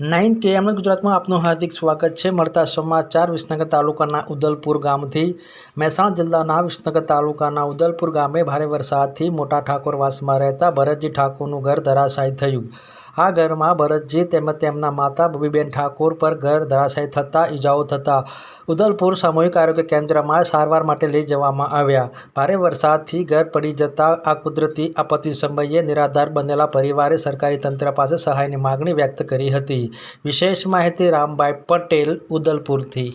Nine કે એમ ગુજરાતમાં આપનું હાર્દિક સ્વાગત છે. મળતા સમાચાર વિસનગર તાલુકાના ઉદલપુર ગામથી, મહેસાણા જિલ્લાના વિસનગર તાલુકાના ઉદલપુર ગામે ભારે વરસાદથી મોટા ઠાકોરવાસમાં રહેતા ભરતજી ઠાકોરનું ઘર ધરાશાયી થયું. આ ઘરમાં ભરતજી તેમજ તેમના માતા બબીબેન ઠાકોર પર ઘર ધરાશાયી થતાં ઈજાઓ થતાં ઉદલપુર સામૂહિક આરોગ્ય કેન્દ્રમાં સારવાર માટે લઈ જવામાં આવ્યા. ભારે વરસાદથી ઘર પડી જતાં આ કુદરતી આપત્તિ સમયે નિરાધાર બનેલા પરિવારે સરકારી તંત્ર પાસે સહાયની માગણી વ્યક્ત કરી હતી. વિશેષ માહિતી રામભાઈ પટેલ ઉદલપુરથી.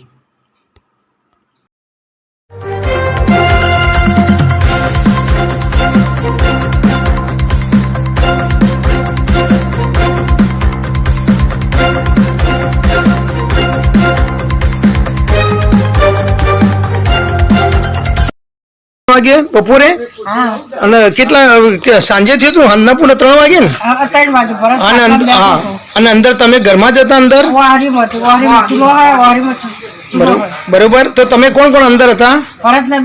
વાગે બપોરે? અને કેટલા સાંજે થયું હતું? પૂને ત્રણ વાગે ને? અને હા. અને અંદર તમે ઘરમાં જતા અંદર? વારીમાં હતું હોય. બરોબર. તો તમે કોણ કોણ અંદર હતા? ભરત ને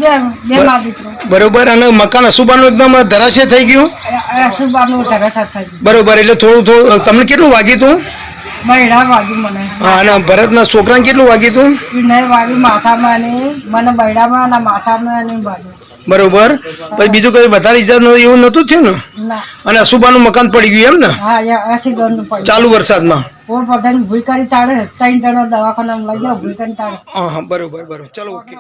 બરોબર. અને મકાન અસુબાનું એકદમ ધરાશે થઈ ગયું? બરોબર. એટલે થોડું થોડું તમને કેટલું વાગ્યું હતું? અને ભરતના છોકરાને કેટલું વાગ્યું હતું? વાગ્યું માથામાં મને બૈડામાં માથામાં બરોબર? પછી બીજું કઈ વધારે ઈજા ન- એવું નતું થયું ને? અને અશુભાનું મકાન પડી ગયું એમ ને? ચાલુ વરસાદમાં? બધાને કરી તાળે ત્રણ જણા દવાખાનામાં લઈ જાઓ કરી તાળે. હા બરોબર બરોબર. ચલો ઓકે.